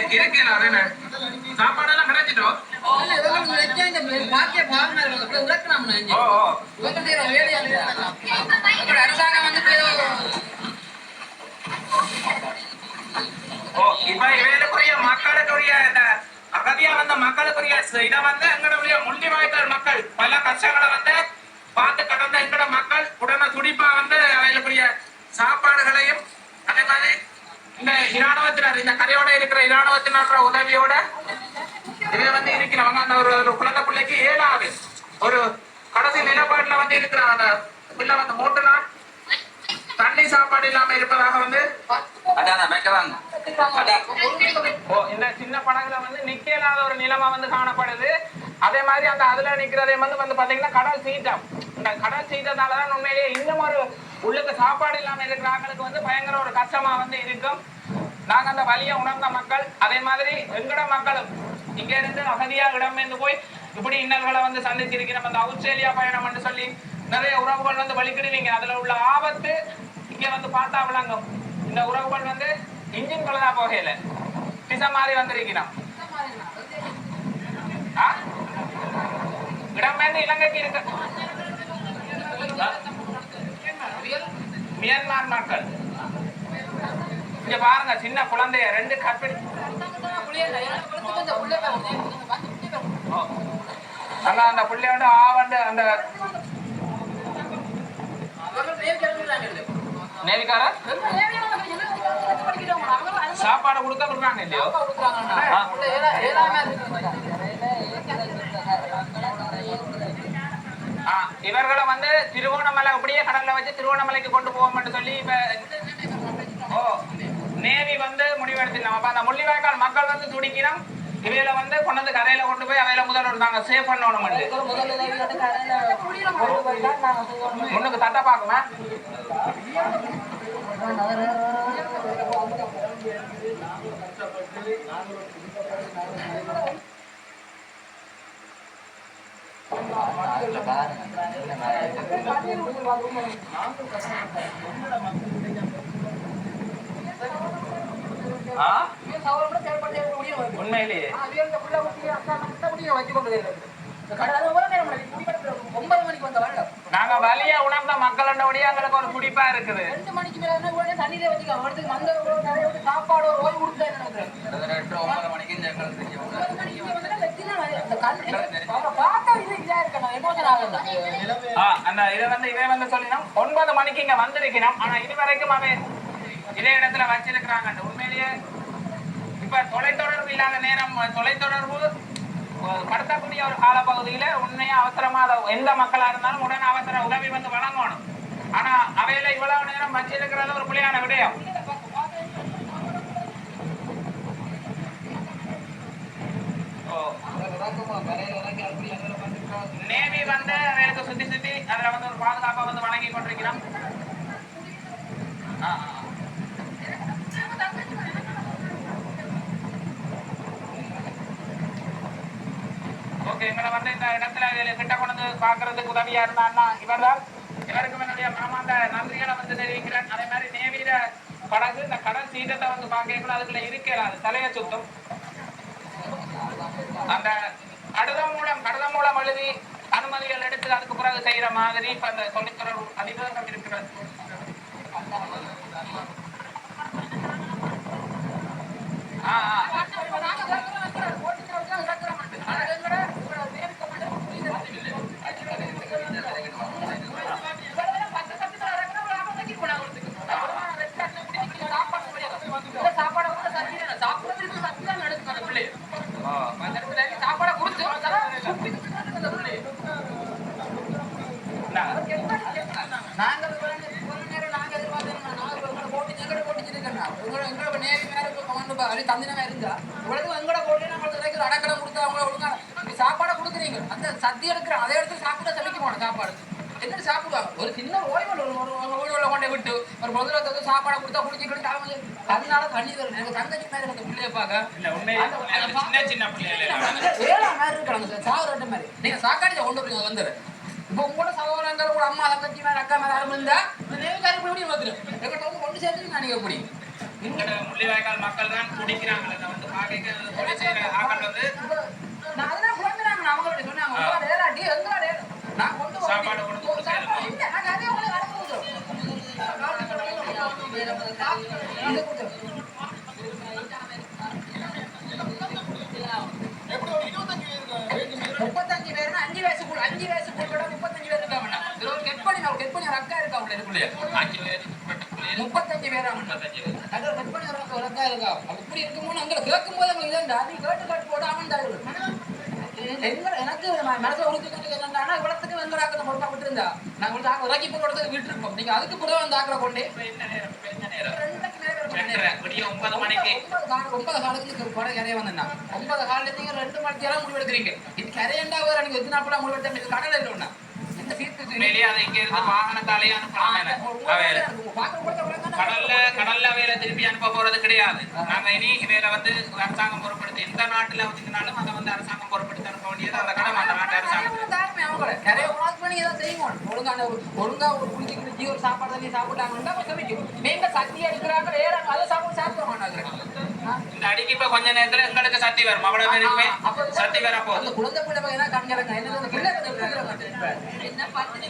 இருக்கல அதே சாப்பாடெல்லாம் கிடைச்சிட்டோம் இருக்கு. அரசாங்கம் வந்து இப்ப இவைகளுக்குரிய மக்களுக்குரிய அகதியா வந்த மக்களுக்குரிய இதை வந்து எங்களுடைய முள்ளிவாய்க்கால் மக்கள் பல கஷ்டங்களை வந்து பார்த்து கடந்த எங்கட மக்கள் உடனே துடிப்பா வந்து அவைகளுக்குரிய சாப்பாடுகளையும் அதே மாதிரி இந்த இராணுவத்தினர் இந்த கரையோட இராணுவத்தினர் உதவியோட இவை வந்து இருக்கிறவங்க அந்த ஒரு ஒரு குழந்தை பிள்ளைக்கு ஏழாவது ஒரு கடைசி நிலப்பாட்டுல வந்து இருக்கிற அந்த பிள்ளை வந்து மூன்று நாள் தண்ணி சாப்பாடு இல்லாம இருப்பதாக வந்து இந்த சின்ன படகுல வந்து நிக்கலாத ஒரு நிலைமை வந்து காணப்படுது. அதே மாதிரி அந்த அதுல நிக்கிறதே வந்து வந்து பாத்தீங்கன்னா கடல் சீட்டம் இந்த கடல் சீட்டத்தாலதான் உண்மையிலேயே இன்னும் ஒரு உள்ளுக்கு சாப்பாடு இல்லாம இருக்கிற ஆட்களுக்கு வந்து பயங்கர ஒரு கஷ்டமா வந்து இருக்கும். நாங்க அந்த வலியை உணர்ந்த மக்கள் அதே மாதிரி எங்கட மக்களும் இங்க இருந்து அகதியா இடம்பெயர்ந்து போய் இப்படி இன்னல்களை வந்து சந்திச்சிருக்கிறோம். அந்த ஆஸ்திரேலியா பயணம் என்று சொல்லி நிறைய உறவுகள் வந்து வலிக்கிடுவீங்க. அதுல உள்ள ஆபத்து இங்க வந்து பார்த்தா விளங்கும். இந்த உறவுகள் வந்து இன்ஜின் கொள்ளதா போகையில. பிச மாதிரி வந்திருக்கிறோம். ஆ? இடம்பெயர்ந்து இலங்கைக்கு இருக்க? மியான்மர் மக்கள். இங்க பாருங்க சின்ன குழந்தைய ரெண்டு கற்பிணி நல்லா வந்து அந்த புள்ளையோட ஆவண்டு அந்த நேவிக்காரர் சாப்பாடு கொடுக்க விடுறாங்க இல்லையோ? இவர்களை வந்து திருவோணமலை அப்படியே கடல்ல வச்சு திருவோணமலைக்கு கொண்டு போவோம்னு சொல்லி இப்ப நேவி வந்து முடிவெடுத்திருந்தோம் அப்ப அந்த முள்ளிவாய்க்கால் மக்கள் வந்து துடிக்கணும். இவையில வந்து கொண்டு கரையில கொண்டு போய் அவையில முதல்வர் நாங்க சேவ் பண்ணணும். முன்னுக்கு தட்ட பாக்குமா ஆ இவன் சகோதரனோட செயல்பட்டு முடியும் வந்து. உண்மையிலேயே. நாங்க வலிய உணர்ந்த மக்களோடய எங்களுக்கு ஒரு துடிப்பா இருக்குது. ரெண்டு மணிக்கு மேல உடனே தண்ணியிலே வச்சுக்கலாம். வந்த சாப்பாடு ஓய்வு கொடுத்தா ஒன்பது மணிக்கு ஒன்பது மணிக்கு இங்க வந்திருக்கணும் ஆனா இது வரைக்கும் அவன் இதே இடத்துல வச்சிருக்கிறாங்க உண்மையிலேயே இப்ப தொலைத்தொடர்பு இல்லாத நேரம் தொலைத்தொடர்பு படுத்தக்கூடிய ஒரு காலப்பகுதியில உண்மையா அவசரமா அதை எந்த மக்களா இருந்தாலும் உடனே அவசர உதவி வந்து வழங்கணும். ஆனா அவையில இவ்வளவு நேரம் வச்சிருக்கிறது ஒரு பிள்ளையான விடயம். ஓ. நேவி வந்து அவைகளுக்கு சுத்தி சுத்தி அதுல வந்து ஒரு பாதுகாப்பா வந்து வழங்கி கொண்டிருக்கிறோம். ஆ, ஆ. ஓகே எங்களை வந்து இந்த இடத்துல கிட்ட கொண்டு வந்து பாக்குறதுக்கு உதவியா இருந்தான்னா இவர் தான் இவருக்கும் என்னுடைய மாமாந்த நன்றிகளை வந்து தெரிவிக்கிறேன். அதே மாதிரி நேவியில படகு இந்த கடல் சீற்றத்தை வந்து பார்க்கல அதுக்குள்ள இருக்கல அது தலையை சுத்தம். அந்த கடிதம் மூலம் கடிதம் மூலம் எழுதி அனுமதிகள் எடுத்து அதுக்கு பிறகு செய்யற மாதிரி இப்ப அந்த தொழிற்துறை அதிவேகம் இருக்கிறது ஆ, ஆ. சாப்பாடு கொடுத்து நாங்க கொஞ்ச நேரம் நாங்க எதிர்பார்த்தோம் நாங்க உங்களோட போட்டு எங்கட உங்களோட எங்களோட நேவி மேல கமாண்ட் அப்படி தந்தினமா இருந்தா உங்களுக்கு எங்கட போட்டு நம்ம கிடைக்கிற அடக்கடம் கொடுத்து அவங்கள ஒழுங்கா நீங்க சாப்பாடை கொடுக்குறீங்க. அந்த சத்தி எடுக்கிற அதை எடுத்து சாப்பிட சமைக்க போனோம் சாப்பாடு. என்ன சாப்பிடுவாங்க ஒரு சின்ன ஓய்வு ஒரு ஓய்வுல கொண்டு விட்டு ஒரு முதல்ல வந்து சாப்பாடை கொடுத்தா குடிச்சிக்கிட்டு தலைமை அதனால தண்ணி வரும் எங்க தங்கச்சி மேல அந்த பிள்ளைய பார்க்க. சின்ன சின்ன பிள்ளைகள் ஏழா மாதிரி இருக்கிறாங்க சார். சாவு ரெண்டு மாதிரி. நீங்க சாக்காடி கொண்டு வரீங்க வந்துரு. இப்போ உங்களோட சகோதரங்கள் கூட அம்மா தங்கச்சி மேல அக்கா இந்த நேவிக்காரி இப்படி இப்படி வந்துடும் எங்கிட்ட வந்து கொண்டு சேர்த்து நான் நீங்க எப்படி? எங்கட முள்ளிவாய்க்கால் மக்கள் தான் குடிக்கிறாங்க. அதை வந்து பாக்க தொழில் செய்யற ஆக்கள் வந்து நான் நான். நான். சாப்பாடு கொடுக்குறோம். முப்பத்தஞ்சு பேருன்னா அஞ்சு வயசுக்குள்ள அஞ்சு வயசுக்குள்ள முப்பத்தஞ்சு பேர் இருக்காங்க. ஒரு கெட் பண்ணி ஒரு கெட் பண்ணி ஒரு அக்கா இருக்கா உள்ள இதுக்குள்ளே அஞ்சு கெட் பண்ணி இருக்கா? அப்படி இருக்கும்போது அங்க கேட்கும் போது அவங்க இதா நீ கேட்டு கேட்டு போட அவன் தான் எங்க எனக்கு மனசுல உறுத்தி என்னன்னா இவ்வளத்துக்கு வெங்க ஆக்கிற பொறுப்பா விட்டுருந்தா? நாங்க வந்து ஆக்க இறக்கி போய் கொடுத்தது விட்டுருப்போம். நீங்க அதுக்கு பிறகு அந்த ஆக்கிற கொண்டு ஒன்பது மணிக்கு. ஒன்பது கால- ஒன்பது காலத்துக்கு கொடை கரைய வந்தேன்னா. ஒன்பது காலத்துல நீங்க ரெண்டு மணிக்கு எல்லாம் முடிவெடுக்கிறீங்க. இது கரையண்டா வேற நீங்க எத்தனை நாள் முடிவெடுத்த கடலை இல்லைன்னா வெளியே அதை இங்க இருந்து வாகனத்தாலே. கடல்ல கடல்ல வேலை திருப்பி அனுப்ப போறது கிடையாது. நாங்க இனி வேலை வந்து அரசாங்கம் பொறுப்படுத்தி எந்த நாட்டுல வந்தீங்கனாலும் அதை வந்து அரசாங்கம் பொறுப்படுத்தி அனுப்ப வேண்டியது அந்த கடமை. அந்த நாட்டு அரசாங்கம். ஒழுங்கா ஒரு குளிச்சு குளிச்சு ஒரு சாப்பாடு தண்ணி சாப்பிட்டாங்கன்னா நீங்க சக்தி அடிக்கிறாங்க வேற அதை சாப்பிட்டு சாப்பிட மாட்டாங்க. இந்த அடிக்கு இப்ப கொஞ்ச நேரத்துல எங்களுக்கு சக்தி வரும் அவ்வளவு பேருக்குமே சக்தி வர போகுது அந்த குழந்தை பிள்ளை பையனா கண்கிறங்க என்ன என்ன பத்து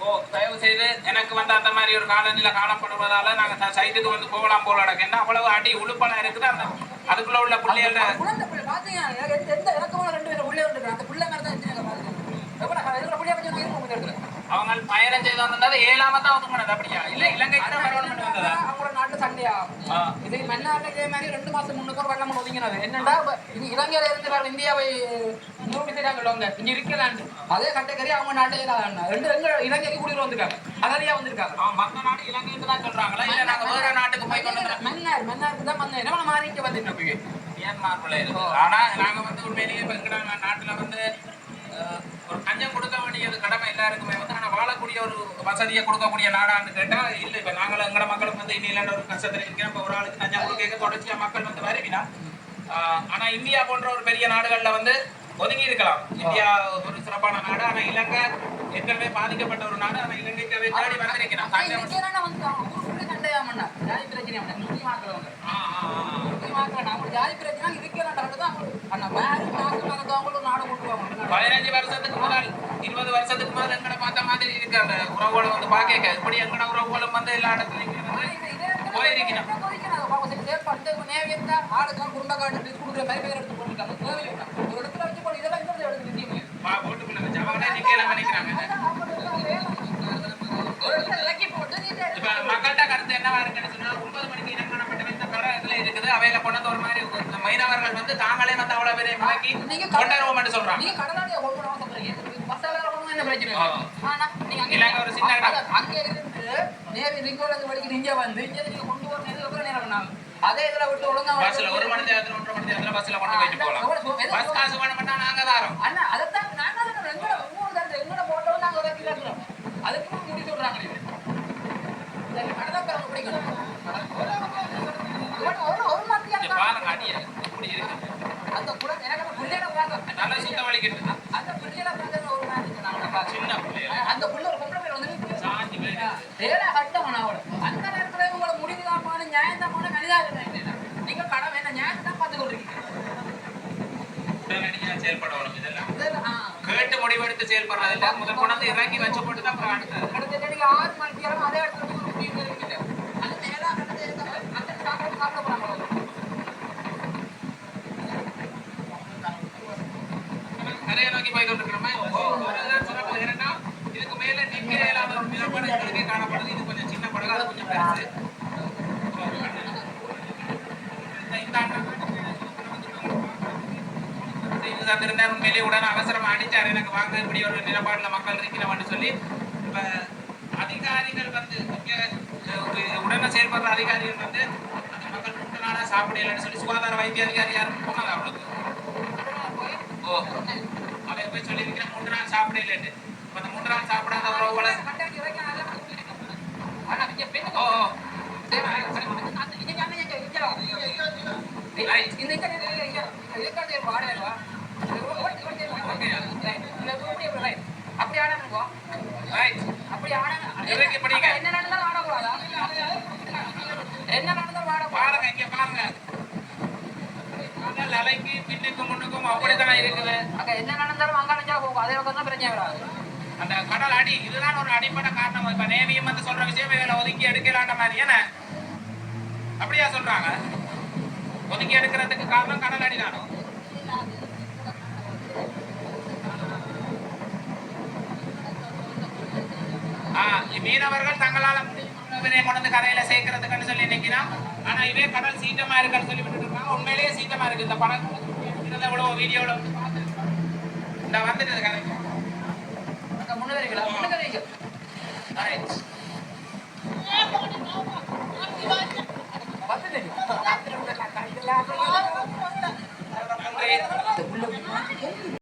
ஓ தயவு செய்து எனக்கு வந்து அந்த மாதிரி ஒரு காலநிலை காணப்படுவதால நாங்க சைட்டுக்கு வந்து போகலாம் போல என்ன அவ்வளவு அடி உழுப்பெல்லாம் இருக்குது அந்த அதுக்குள்ள உள்ள பிள்ளைகள குழந்தை பிள்ளை பாத்தீங்கன்னா எனக்கு எந்த- எந்த இறக்கமான ரெண்டு பேரும் உள்ளே வந்து அந்த பிள்ளை மாதிரி தான் இருந்துச்சு பாருங்க எவ்வளவு இருக்கிற பிள்ளைய பத்தி நான் இருக்கும் இந்த இடத்துல அவங்க பயணம் செய்து வந்தது ஏழாம தான் ஒதுங்கினது அப்படியா? இல்ல வந்ததா? அவங்களோட நாட்டு சண்டையா. இது மன்னார்ல இதே மாதிரி ரெண்டு மாசம் முன்னுக்கு வெள்ளம் ஒதுங்கினது. இப்ப இங்க இலங்கையில இருந்து இந்தியாவை நிரூபித்தாங்க அவங்க இங்க இருக்கலான்னு அதே கட்டக்கறி அவங்க நாட்டே ரெண்டு எங்க இலங்கைக்கு குடியில வந்திருக்காங்க. அகதியா வந்திருக்காங்க. மத்த நாடு இலங்கைன்னு தான் சொல்றாங்களா? இல்ல நாங்க வேற நாட்டுக்கு போய் கொண்டு மன்னார் மன்னாருக்கு தான் வந்தேன். என்ன மாறி இங்க வந்துட்டு போய் இருக்கு ஆனா நாங்க வந்து உண்மையிலேயே நாட்டுல வந்து ஒரு கஞ்சம் கொடுக்க வேண்டியது கடமை எல்லாருக்குமே வாழக்கூடிய ஒரு வசதியை கொடுக்கக்கூடிய நாடான்னு கேட்டா இல்ல இப்ப நாங்களும் எங்கட மக்களும் வந்து இன்னில ஒரு கஷ்டத்துல இருக்கேன் இப்ப ஒரு ஆளுக்கு கஞ்சம் கொடுக்க தொடர்ச்சியா மக்கள் வந்து வருவினா ஆஹ், ஆனா இந்தியா போன்ற ஒரு பெரிய நாடுகள்ல வந்து ஒதுங்கி இருக்கலாம். இந்தியா ஒரு சிறப்பான நாடு. ஆனா இலங்கை ஏற்கனவே பாதிக்கப்பட்ட ஒரு நாடு. ஆனா இலங்கைக்கு தேடி வந்திருக்கிறான். ஜாதி பிரச்சனை அவங்க ஜாதி பிரச்சனை இருக்கிறாங்க தான் நாட்டு நாடு கொண்டு வாங்க பதினஞ்சு வருஷத்துக்கு முதல் இருபது வருஷத்துக்கு முதல் எங்கட பார்த்த மாதிரி இருக்கு அந்த உறவுகளை வந்து பாக்க இப்படி எங்கட உறவுகளும் வந்து எல்லா இடத்துலயும் போயிருக்கணும். மக்கள்கிட்ட கருத்து என்னவா இருக்குன்னு சொன்னா ஒன்பது மணிக்கு இதுல இருக்குது அவையில கொண்டது ஒரு மாதிரி இந்த மீனவர்கள் வந்து தாங்களே வந்து அவ்வளவு பேரை முடக்கி கொண்டாடுவோம்னு சொல்றாங்க. இலங்கை ஒரு சின்ன இடம். அதே இதுல விட்டு ஒழுங்கா பஸ்ல ஒரு மணி நேரத்துல ஒன்றரை மணி நேரத்துல பஸ்ல கொண்டு போயிட்டு போகலாம் பஸ் காசு வேணும்னா நாங்க தாரோம். அண்ணா நாங்க தான் எங்கட ஒவ்வொரு தடவை எங்கட போட்டோம் நாங்க கேட்கிறோம் அதுக்கு முடி சொல்றாங்க சரி பிறகு பிடிக்கணும் ஒரு- ஒரு ஒரு இங்க மாதிரி பாருங்க அடிய இப்படி இருக்கு அந்த குழந்தை எனக்கு அந்த பிள்ளையோட பார்க்க நல்லா சுத்த வலிக்கிட்டு அந்த பிள்ளையோட பார்க்க ஒரு மாதிரி இருக்கு நான் பார்க்க. சின்ன பிள்ளைய அந்த புள்ள ஒரு பொம்பளை பேர் வந்து சாஞ்சி போய் நேரா கட்டம் அவளோட அந்த நேரத்துல உங்களை முடிவு காப்பான நியாயம் தான் போன மனிதாரம் நீங்க கடமை என்ன நியாயம் தான் பார்த்து கொண்டிருக்கீங்க செயல்படணும் இதெல்லாம். கேட்டு முடிவெடுத்து செயல்படுறது இல்ல முதல் கொண்டு இறக்கி வச்சு போட்டு தான் அப்புறம் அடுத்தது. கிட்டத்தட்ட நீங்க ஆறு மணிக்கு நேரம் அதே இடத்துல. கரையை நோக்கி போய் கொண்டிருக்கிறோமே? இதுக்கு மேல நிக்க எங்களுக்கே காணப்படுது. இது கொஞ்சம் சின்ன படகு அது கொஞ்சம் பெருசு இந்த- இந்த அண்ணன் செய்து தந்திருந்தார். உண்மையிலேயே உடனே அவசரமா அடிச்சார் எனக்கு வாங்க இப்படி ஒரு நிலப்பாடுல மக்கள் இருக்கிறவன்னு சொல்லி இப்ப அதிகாரிகள் வந்து உடனே செயல்படுற அதிகாரிகள் வந்து மக்கள் மூன்று நாளா சாப்பிடலன்னு சொல்லி சுகாதார வைத்திய அதிகாரி யாரும் போனது அவளுக்கு ஓ அவன் போய் சொல்லியிருக்கிறேன் மூன்று நாள் சாப்பிடலன்னு இப்ப அந்த மூன்று நாள் சாப்பிடாத உறவுகளை ஓ. இந்த இந்த அப்படி ஆட இருக்கும் அப்படி ஆடணும் இறக்கி என்ன நடந்தாலும் ஆடக்கூடாதா என்ன நடந்தாலும் ஆடக்கூடாது பாருங்க இங்க பாருங்க. கடல் அலைக்கு பின்னுக்கும் முன்னுக்கும் அப்படித்தான் இருக்குது அக்கா என்ன நடந்தாலும் அங்க நினைச்சா போகும் அதே பக்கம் தான் பிரச்சனை வராது அந்த கடல் அடி இதுதான் ஒரு அடிப்படை காரணம் இப்ப நேவியம் வந்து சொல்ற விஷயம் இவங்களை ஒதுக்கி எடுக்கலான்ற மாதிரி என்ன அப்படியா சொல்றாங்க ஒதுக்கி எடுக்கிறதுக்கு காரணம் கடல் அடி தானோ ஆ, மீனவர்கள் தங்களால முடிவினை கொண்டு வந்து கரையில சேர்க்கறதுக்குன்னு சொல்லி நினைக்கிறான். ஆனா இதே கடல் சீட்டமா இருக்குன்னு சொல்லி விட்டுட்டு இருக்காங்க உண்மையிலேயே சீட்டமா இருக்கு. இந்த படம் இதுல இவ்வளவு வீடியோல இந்த வந்துட்டு கரைக்கு வைக்க Right. வந்துட்டு